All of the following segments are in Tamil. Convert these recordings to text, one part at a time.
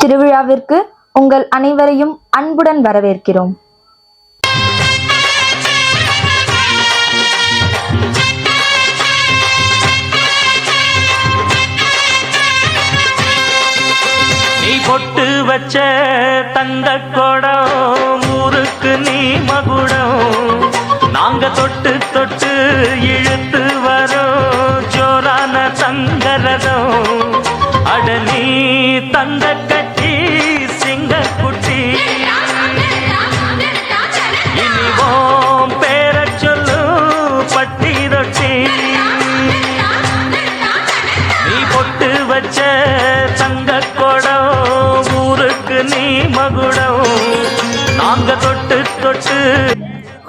திருவிழாவிற்கு உங்கள் அனைவரையும் அன்புடன் வரவேற்கிறோம். நீ பொட்டு வச்ச தந்த கொடம் ஊருக்கு நீ மகுடம். நாங்க தொட்டு தொட்டு இழுத்து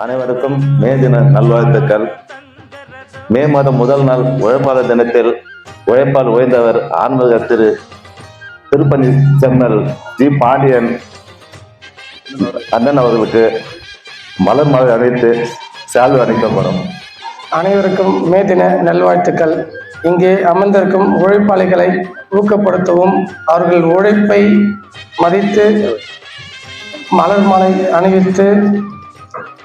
அனைவருக்கும் மே தின நல்வாழ்த்துக்கள். மே மாதம் முதல் நாள் உழைப்பாளர் தினத்தில் உழைப்பால் ஓய்ந்தவர் ஆன்மீக திரு திருப்பணி செம்மல் ஜி பாண்டியன் அண்ணன் அவர்களுக்கு மலர் மலர் அணைத்து சால்வு அணைக்கப்படும். அனைவருக்கும் மே தின நல்வாழ்த்துக்கள். இங்கே அமர்ந்திருக்கும் உழைப்பாளிகளை ஊக்கப்படுத்தவும் அவர்கள் உழைப்பை மதித்து மலர் மாலை அணிவித்து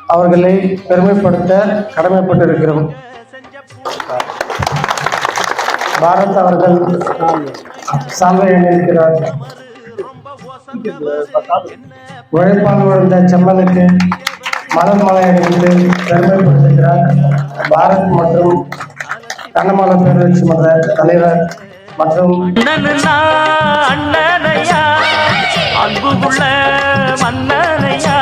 அவர்களை பெருமைப்படுத்த கடமைப்பட்டிருக்கிறோம். பாரத் அவர்கள் சால்வை அணிவிக்கிறார். உழைப்பால் செம்மலுக்கு மலர் மலை அணிந்து பெருமைப்படுத்துகிறார் பாரத் மற்றும் கண்ணமல பேரூராட்சி மன்ற தலைவர் மற்றும் அண்ணனுன்னா அண்ணனையா? மன்னனையா?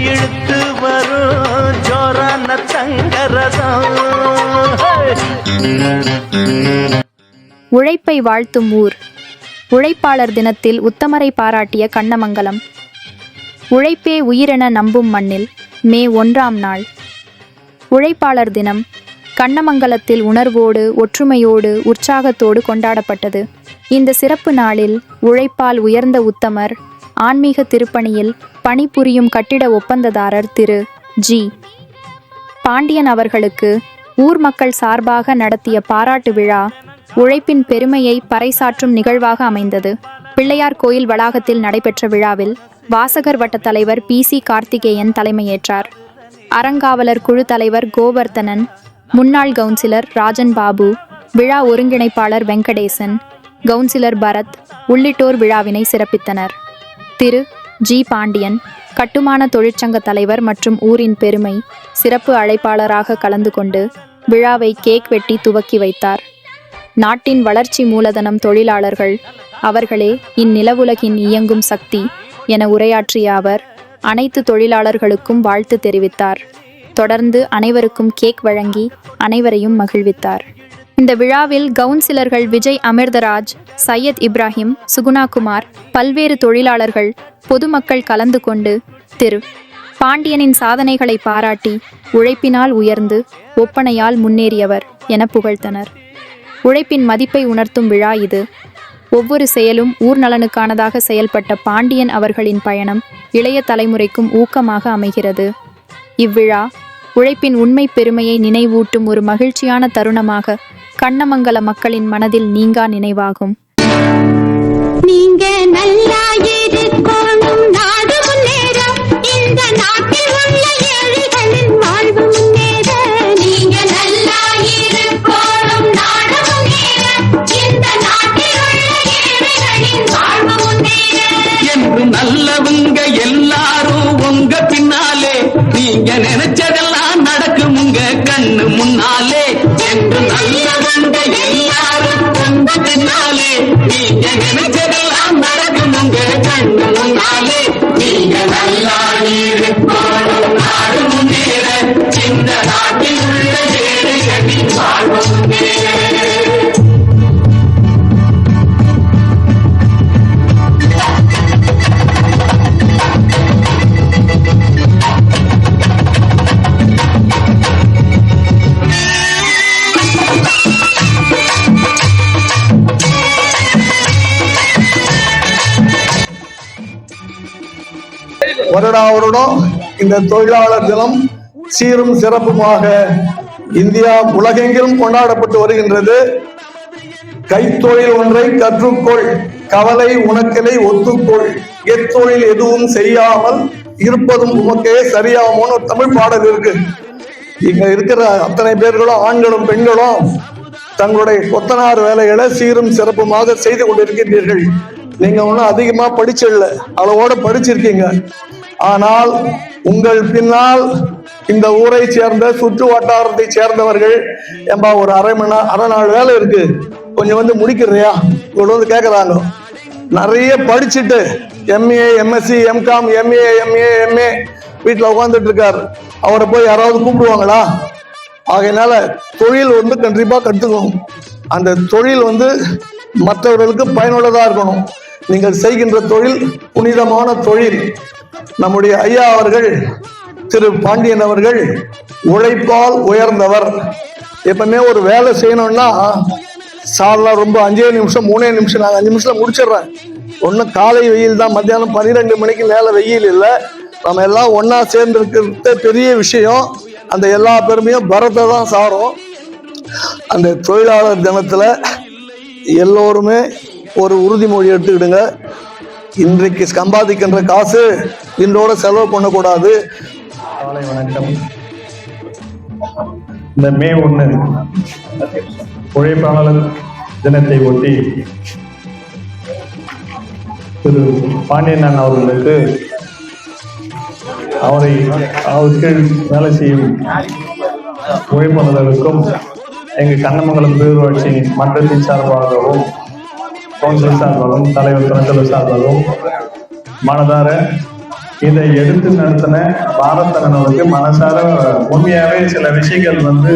இழுத்து வரும் ஜோரான தங்கரதம் உழைப்பை வாழ்த்தும் ஊர். உழைப்பாளர் தினத்தில் உத்தமரை பாராட்டிய கண்ணமங்கலம். உழைப்பே உயிரென நம்பும் மண்ணில் மே ஒன்றாம் நாள். உழைப்பாளர் தினம் கண்ணமங்கலத்தில் உணர்வோடு ஒற்றுமையோடு உற்சாகத்தோடு கொண்டாடப்பட்டது. இந்த சிறப்பு நாளில் உழைப்பால் உயர்ந்த உத்தமர் ஆன்மீக திருப்பணியில் பணிபுரியும் கட்டிட ஒப்பந்ததாரர் திரு. ஜி. பாண்டியன் அவர்களுக்கு ஊர் மக்கள் சார்பாக நடத்திய பாராட்டு விழா உழைப்பின் பெருமையை பறைசாற்றும் நிகழ்வாக அமைந்தது. பிள்ளையார் கோயில் வளாகத்தில் நடைபெற்ற விழாவில் வாசகர் வட்ட தலைவர் பி. சி. கார்த்திகேயன் தலைமையேற்றார். அறங்காவலர் குழு தலைவர் கோவர்த்தனன் முன்னாள் கவுன்சிலர் ராஜன் பாபு விழா ஒருங்கிணைப்பாளர் வெங்கடேசன் கவுன்சிலர் பரத் உள்ளிட்டோர் விழாவினை சிறப்பித்தனர். திரு. ஜி. பாண்டியன் கட்டுமான தொழிற்சங்க தலைவர் மற்றும் ஊரின் பெருமை சிறப்பு அழைப்பாளராக கலந்து கொண்டு விழாவை கேக் வெட்டி துவக்கி வைத்தார். நாட்டின் வளர்ச்சி மூலதனம் தொழிலாளர்கள் அவர்களே இந்நிலவுலகின் இயங்கும் சக்தி என உரையாற்றிய அவர் அனைத்து தொழிலாளர்களுக்கும் வாழ்த்து தெரிவித்தார். தொடர்ந்து அனைவருக்கும் கேக் வழங்கி அனைவரையும் மகிழ்வித்தார். இந்த விழாவில் கவுன்சிலர்கள் விஜய் அமிர்தராஜ் சையத் இப்ராஹிம் சுகுணா குமார் பல்வேறு தொழிலாளர்கள் பொதுமக்கள் கலந்து கொண்டு திரு. பாண்டியனின் சாதனைகளை பாராட்டி உழைப்பினால் உயர்ந்து ஒப்பனையால் முன்னேறியவர் என புகழ்த்தனர் உழைப்பின் மதிப்பை உணர்த்தும் விழா இது. ஒவ்வொரு செயலும் ஊர் நலனுக்கானதாக செயல்பட்ட பாண்டியன் அவர்களின் பயணம் இளைய தலைமுறைக்கும் ஊக்கமாக அமைகிறது. இவ்விழா உழைப்பின் உண்மை பெருமையை நினைவூட்டும் ஒரு மகிழ்ச்சியான தருணமாக கண்ணமங்கல மக்களின் மனதில் நீங்கா நினைவாகும். வருடா வருடம் இந்த தொழிலாளர் தினம் சீரும் சிறப்புமாக இந்தியா உலகெங்கிலும் கொண்டாடப்பட்டு வருகின்றது. கைத்தொழில் ஒன்றை கற்றுக்கொள் கவலை உனக்கினை ஒத்துக்கொள். எத்தொழில் எதுவும் செய்யாமல் இருப்பதும் உமக்கே சரியாமோன்னு ஒரு தமிழ் பாடல் இருக்கு. இங்க இருக்கிற அத்தனை பேர்களும் ஆண்களும் பெண்களும் தங்களுடைய கொத்தனார் வேலைகளை சீரும் சிறப்புமாக செய்து கொண்டிருக்கின்றீர்கள். நீங்க ஒன்றும் அதிகமா படிச்சிடல. அளவோட படிச்சிருக்கீங்க. ஆனால் உங்கள் பின்னால் இந்த ஊரை சேர்ந்த சுற்று வட்டாரத்தை சேர்ந்தவர்கள் ஏம்பா ஒரு அரை மணி நேரம் அரை நாள் வேலை இருக்கு. கொஞ்சம் வந்து முடிக்கிறியா? இவ்வளோ வந்து கேட்குறாங்க நிறைய படிச்சுட்டு MA MSc MCom MA MA MA வீட்டில் உட்காந்துட்டு இருக்காரு. அவரை போய் யாராவது கூப்பிடுவாங்களா? ஆகையினால தொழில் வந்து கண்டிப்பாக கற்றுக்கணும் அந்த தொழில் வந்து மற்றவர்களுக்கு பயனுள்ளதாக இருக்கணும். நீங்கள் செய்கின்ற தொழில் புனிதமான தொழில். நம்முடைய ஐயா அவர்கள் திரு பாண்டியன் அவர்கள் உழைப்பால் உயர்ந்தவர். எப்பவுமே ஒரு வேலை செய்யணும்னா சார்லாம் ரொம்ப அஞ்சே நிமிஷம் மூணே நிமிஷம் நாங்கள் அஞ்சு நிமிஷத்தில் முடிச்சிடுறேன். ஒன்றும் காலை வெயில் தான் மத்தியானம் பன்னிரெண்டு மணிக்கு மேலே வெயில் இல்லை. நம்ம எல்லாம் ஒன்றா சேர்ந்துருக்கிறது பெரிய விஷயம். அந்த எல்லா பெருமையும் பரத்தை தான் சாரும். அந்த தொழிலாளர் தினத்தில் எல்லோருமே ஒரு உறுதிமொழி எடுத்துக்கிடுங்க. இன்றைக்கு சம்பாதிக்கின்ற காசு இன்றோட செலவு பண்ணக்கூடாது. காலை வணக்கம். இந்த மே ஒன்று உழைப்பாளர் தினத்தை ஒட்டி திரு பாண்டியன் அவர்களுக்கு அவரை அவருக்கு வேலை செய்யும் உழைப்பாளர்களுக்கும் எங்கள் கண்ணமங்கலம் பேரூராட்சி மன்றத்தின் சார்பாகவும் கவுன்சில் சார்பாகவும் தலைவர் துணைத்தலைவர் சார்பாகவும் மனதார இதை எடுத்து நடத்தின பாரதனவருக்கு மனசார உண்மையாவே சில விஷயங்கள் வந்து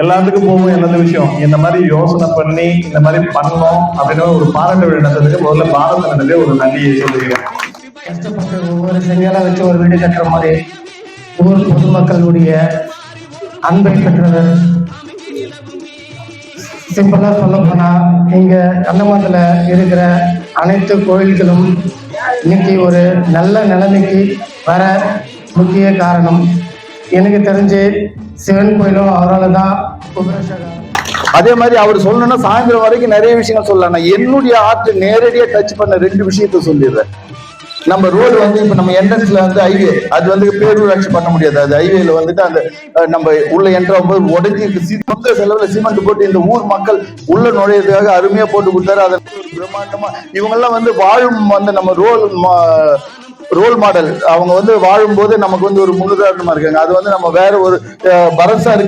எல்லாத்துக்கும் போகும் என்னது விஷயம்? இந்த மாதிரி யோசனை பண்ணி இந்த மாதிரி பண்ணோம் அப்படின்னு ஒரு பாராட்டு விழா நடத்துறதுக்கு முதல்ல பாரதனனுக்கு ஒரு நன்றியை சொல்லுகிறேன் கஷ்டப்பட்டு ஒவ்வொரு செங்கலா வச்சு ஒரு வீடு கட்டுற மாதிரி ஊர் பொதுமக்களுடைய அன்பை பெற்றவர் சிம்பிளா சொல்ல போனா இங்க கண்ணமத்துல இருக்கிற அனைத்து கோயில்களும் இன்னைக்கு ஒரு நல்ல நிலைமைக்கு வர முக்கிய காரணம். எனக்கு தெரிஞ்சு சிவன் கோயிலும் அவரால் தான் அதே மாதிரி அவர் சொல்லணும்னா சாயந்தரம் வரைக்கும் நிறைய விஷயங்கள் சொல்லலாம். நான் என்னுடைய ஆர்ட் நேரடியாக டச் பண்ண ரெண்டு விஷயத்த சொல்லிடுறேன். நம்ம ரோடு வந்து இப்ப நம்ம என்ட்ரன்ஸ்ல வந்து ஹைவே அது வந்து பேரூராட்சி பண்ண முடியாது. அது ஹைவேல வந்துட்டு அந்த நம்ம உள்ள என்ட்ரும் போது உடஞ்சி சொந்த செலவுல சிமெண்ட் போட்டு இந்த ஊர் மக்கள் உள்ள நுழையிறதுக்காக அருமையா போட்டு கொடுத்தாரு. அதை பிரம்மாண்டமா இவங்க எல்லாம் வந்து வாழும் வந்து நம்ம ரோல் ரோல் மாடல் அவங்க வந்து வாழும்போது நமக்கு வந்து ஒரு முன்னுதாரணமா இருக்காங்க. அது வந்து நம்ம வேற ஒரு அஹ்,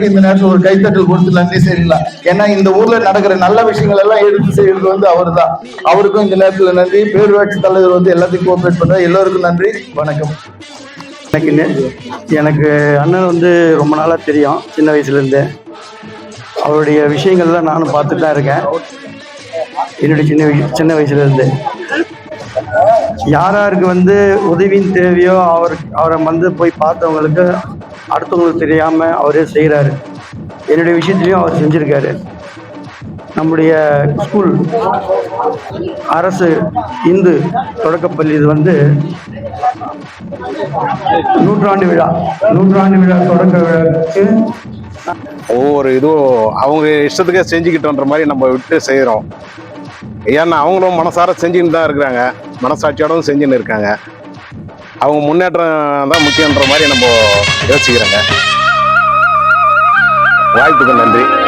இந்த நேரத்தில் ஒரு கைத்தட்டல் கொடுத்து நன்றி செய்யலாம். ஏன்னா இந்த ஊர்ல நடக்கிற நல்ல விஷயங்கள் எல்லாம் எடுத்து செய்யறது வந்து அவர் தான் அவருக்கும் இந்த நேரத்தில் நன்றி. பேரூராட்சி தலைவர் வந்து எல்லாத்தையும் கோஆபரேட் பண்ற எல்லோருக்கும் நன்றி. வணக்கம். எனக்கு எனக்கு அண்ணன் வந்து ரொம்ப நாளாக தெரியும். சின்ன வயசுலேருந்தே அவருடைய விஷயங்கள்லாம் நானும் பார்த்துட்டு தான் இருக்கேன். என்னுடைய சின்ன வய- சின்ன வயசுலேருந்து யார் யாருக்கு வந்து உதவியின் தேவையோ அவர் அவரை வந்து போய் பார்த்தவங்களுக்கு அடுத்தவங்களுக்கு தெரியாமல் அவரே செய்கிறாரு என்னுடைய விஷயத்துலையும் அவர் செஞ்சுருக்காரு. நம்முடைய ஸ்கூல் அரசு இந்து தொடக்கப்பள்ளி இது வந்து நூற்றாண்டு விழா நூற்றாண்டு விழா தொடக்க விழாவுக்கு ஒவ்வொரு இதுவும் அவங்க இஷ்டத்துக்கே செஞ்சுக்கிட்டோன்ற மாதிரி நம்ம விட்டு செய்கிறோம் ஏன்னா அவங்களும் மனசார செஞ்சுன்னு தான் இருக்கிறாங்க. மனசாட்சியோடவும் செஞ்சுன்னு இருக்காங்க. அவங்க முன்னேற்றம் தான் முக்கியன்ற மாதிரி நம்ம யோசிக்கிறோங்க. வாய்ப்புக்கு நன்றி.